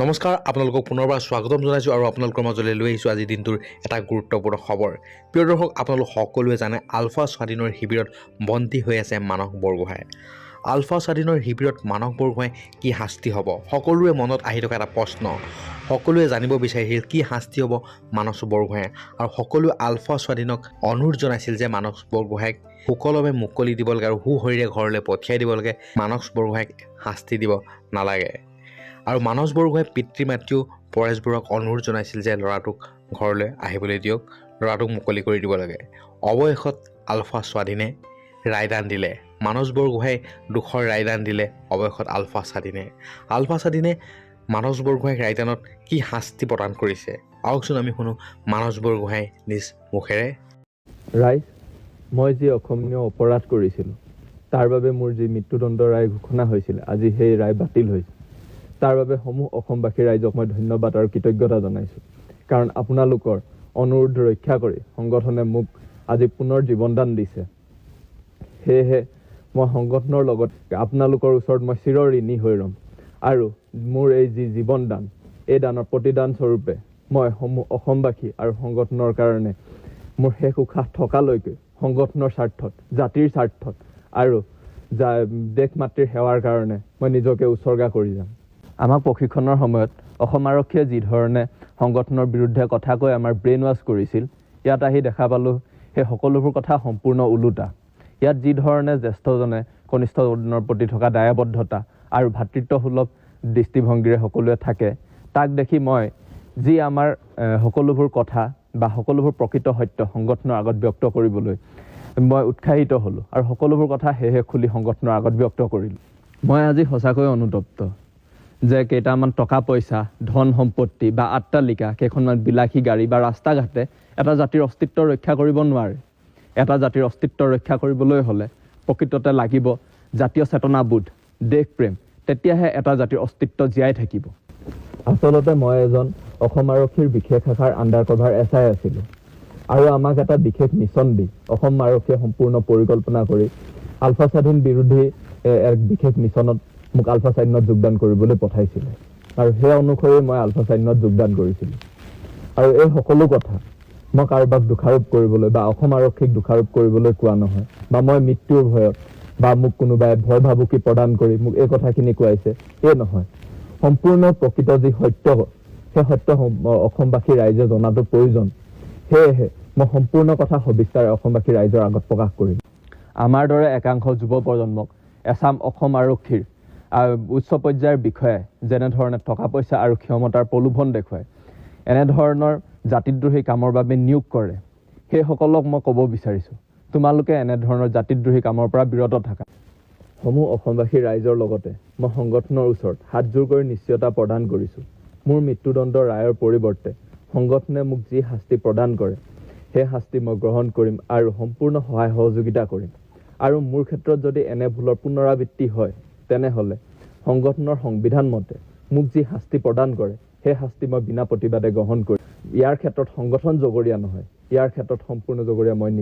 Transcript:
নমস্কাৰ আপোনালোকক পুনৰবাৰ স্বাগতম জনাইছোঁ আৰু আপোনালোকৰ মাজলৈ লৈ আহিছোঁ আজিৰ দিনটোৰ এটা গুৰুত্বপূৰ্ণ খবৰ। প্ৰিয় দৰ্শক আপোনালোক সকলোৱে জানে আলফা স্বাধীনৰ শিবিৰত বন্দী হৈ আছে মানস বৰগোহাঁই। আলফা স্বাধীনৰ শিবিৰত মানস বৰগোহাঁই কি শাস্তি হ'ব? সকলোৰে মনত আহি থকা এটা প্ৰশ্ন। সকলোৱে জানিব বিচাৰিছিল কি শাস্তি হ'ব মানস বৰগোহাঁই আৰু সকলোৱে আলফা স্বাধীনক অনুৰোধ জনাইছিল যে মানস বৰগোহাঁইক সুকলমে মুকলি দিব লাগে আৰু সুশৰীৰে ঘৰলৈ পঠিয়াই দিব লাগে মানস বৰগোহাঁইক শাস্তি দিব নালাগে। আৰু মানস বৰগোহাঁই পিতৃ মাতৃও পৰেশ বৰুৱাক অনুৰোধ জনাইছিল যে ল'ৰাটোক ঘৰলৈ আহিবলৈ দিয়ক। ল'ৰাটোক মুকলি কৰি দিব লাগে। অৱশেষত আলফা স্বাধীনে ৰায়দান দিলে। মানস বৰগোহাঁই দুখৰ ৰায়দান দিলে। অৱশেষত আলফা স্বাধীনে। আলফা স্বাধীনে মানস বৰগোহাঁইক ৰায়দানত কি শাস্তি প্ৰদান কৰিছে? আহকচোন আমি শুনো মানস বৰগোহাঁই নিজ মুখেৰে। ৰাইজ মই যি অসমীয় অপৰাধ কৰিছিলোঁ তাৰ বাবে মোৰ যি মৃত্যুদণ্ড ৰায় ঘোষণা হৈছিল আজি সেই ৰায় বাতিল হৈছে তাৰ বাবে সমূহ অসমবাসী ৰাইজক মই ধন্যবাদ আৰু কৃতজ্ঞতা জনাইছোঁ। কাৰণ আপোনালোকৰ অনুৰোধ ৰক্ষা কৰি সংগঠনে মোক আজি পুনৰ জীৱনদান দিছে। সেয়েহে মই সংগঠনৰ লগত আপোনালোকৰ ওচৰত মই চিৰ ঋণী হৈ ৰ'ম আৰু মোৰ এই যি জীৱনদান এই দানৰ প্ৰতিদান স্বৰূপে মই সমূহ অসমবাসী আৰু সংগঠনৰ কাৰণে মোৰ শেষ উশাহ থকালৈকে সংগঠনৰ স্বাৰ্থত জাতিৰ স্বাৰ্থত আৰু দেশ মাতৃৰ সেৱাৰ কাৰণে মই নিজকে উচৰ্গা কৰি যাম। আমাক প্ৰশিক্ষণৰ সময়ত অসম আৰক্ষীয়ে যি ধৰণে সংগঠনৰ বিৰুদ্ধে কথা কৈ আমাৰ ব্ৰেইন ৱাছ কৰিছিল ইয়াত আহি দেখা পালোঁ সেই সকলোবোৰ কথা সম্পূৰ্ণ ওলোটা। ইয়াত যি ধৰণে জ্যেষ্ঠজনে কনিষ্ঠজনৰ প্ৰতি থকা দায়বদ্ধতা আৰু ভাতৃত্বসুলভ দৃষ্টিভংগীৰে সকলোৱে থাকে তাক দেখি মই যি আমাৰ সকলোবোৰ কথা বা সকলোবোৰ প্ৰকৃত সত্য সংগঠনৰ আগত ব্যক্ত কৰিবলৈ মই উৎসাহিত হ'লোঁ আৰু সকলোবোৰ কথা সেয়েহে খুলি সংগঠনৰ আগত ব্যক্ত কৰিলোঁ। মই আজি সঁচাকৈ অনুতপ্ত। যে কেইটামান টকা পইচা ধন সম্পত্তি বা আট্টালিকা কেইখনমান বিলাসী গাড়ী বা ৰাস্তা ঘাটে এটা জাতিৰ অস্তিত্ব ৰক্ষা কৰিব নোৱাৰে। এটা জাতিৰ অস্তিত্ব ৰক্ষা কৰিবলৈ হ'লে প্ৰকৃততে লাগিব জাতীয় চেতনাবোধ দেশপ্ৰেম তেতিয়াহে এটা জাতিৰ অস্তিত্ব জীয়াই থাকিব। আচলতে মই এজন অসম আৰক্ষীৰ বিশেষ শাখাৰ আণ্ডাৰ কভাৰ এছ আই আছিলোঁ আৰু আমাক এটা বিশেষ মিছন দি অসম আৰক্ষীয়ে সম্পূৰ্ণ পৰিকল্পনা কৰি আলফা স্বাধীন বিৰোধী এক বিশেষ মিছনত মোক আলফা স্বাধীনত যোগদান কৰিবলৈ পঠাইছিলে। আৰু সেই অনুসৰি মই আলফা স্বাধীনত যোগদান কৰিছিলোঁ। আৰু এই সকলো কথা মই কাৰোবাক দোষাৰোপ কৰিবলৈ বা অসম আৰক্ষীক দোষাৰোপ কৰিবলৈ কোৱা নহয় বা মই মৃত্যুৰ ভয়ত বা মোক কোনোবাই ভয় ভাবুকি প্ৰদান কৰি মোক এই কথাখিনি কোৱাইছে এই নহয়। সম্পূৰ্ণ প্ৰকৃত যি সত্য সেই সত্য সম- অসমবাসী ৰাইজে জনাটো প্ৰয়োজন। সেয়েহে মই সম্পূৰ্ণ কথা সবিস্তাৰে অসমবাসী ৰাইজৰ আগত প্ৰকাশ কৰিম। আমাৰ দৰে একাংশ যুৱ প্ৰজন্মক এছাম অসম আৰক্ষীৰ উচ্চ পৰ্যায়ৰ বিষয়াই যেনেধৰণে টকা পইচা আৰু ক্ষমতাৰ প্ৰলোভন দেখুৱায় এনেধৰণৰ জাতিদ্ৰোহী কামৰ বাবে নিয়োগ কৰে সেইসকলক মই ক'ব বিচাৰিছোঁ। তোমালোকে এনেধৰণৰ জাতিদ্ৰোহী কামৰ পৰা বিৰত থাকা। সমূহ অসমবাসী ৰাইজৰ লগতে মই সংগঠনৰ ওচৰত হাতযোৰ কৰি নিশ্চয়তা প্ৰদান কৰিছোঁ। মোৰ মৃত্যুদণ্ড ৰায়ৰ পৰিৱৰ্তে সংগঠনে মোক যি শাস্তি প্ৰদান কৰে সেই শাস্তি মই গ্ৰহণ কৰিম আৰু সম্পূৰ্ণ সহায় সহযোগিতা কৰিম। আৰু মোৰ ক্ষেত্ৰত যদি এনে ভুলৰ পুনৰাবৃত্তি হয় তেনেহ'লে সংগঠনৰ সংবিধান মতে মোক যি শাস্তি প্ৰদান কৰে সেই শাস্তি মই বিনা প্ৰতিবাদে গ্ৰহণ কৰিম। ইয়াৰ ক্ষেত্ৰত সংগঠন জগৰীয়া নহয়। ইয়াৰ ক্ষেত্ৰত সম্পূৰ্ণ জগৰীয়া মই নিজে